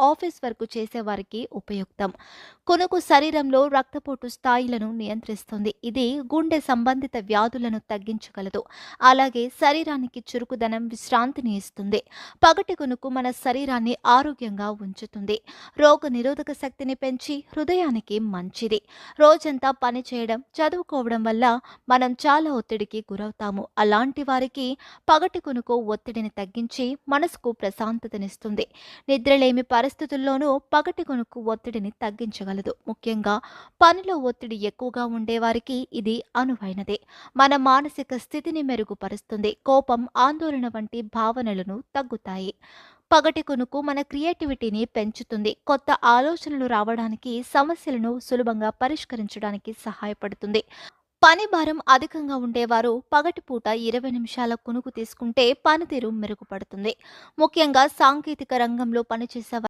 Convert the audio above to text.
Office work చేసేవారికి ఉపయుక్తం. కొనుకు శరీరంలో రక్తపోటు స్థాయిలను నియంత్రిస్తుంది. ఇది గుండె సంబంధిత వ్యాధులను తగ్గించగలదు. అలాగే శరీరానికి చురుకుదనం విశ్రాంతిని ఇస్తుంది. పగటి కొనుకు మన శరీరాన్ని ఆరోగ్యంగా ఉంచుతుంది. రోగ నిరోధక శక్తిని పెంచి హృదయానికి మంచిది. రోజంతా పని చేయడం చదువుకోవడం వల్ల మనం చాలా ఒత్తిడికి గురవుతాము. అలాంటి వారికి పగటి కొనుకు ఒత్తిడిని తగ్గించి మనసుకు ప్రశాంతతనిస్తుంది. నిద్రలేమి పరిస్థితుల్లోనూ పగటి కొనుక్కు ఒత్తిడిని తగ్గించగలదు. ముఖ్యంగా పనిలో ఒత్తిడి ఎక్కువగా ఉండేవారికి ఇది అనువైనదే. మన మానసిక స్థితిని మెరుగుపరుస్తుంది. కోపం ఆందోళన వంటి భావనలను తగ్గుతాయి. పగటి కొనుకు మన క్రియేటివిటీని పెంచుతుంది. కొత్త ఆలోచనలు రావడానికి సమస్యలను సులభంగా పరిష్కరించడానికి సహాయపడుతుంది. పని భారం అధికంగా ఉండేవారు పగటిపూట ఇరవై నిమిషాల కొనుకు తీసుకుంటే పనితీరు మెరుగుపడుతుంది. ముఖ్యంగా సాంకేతిక రంగంలో పనిచేసే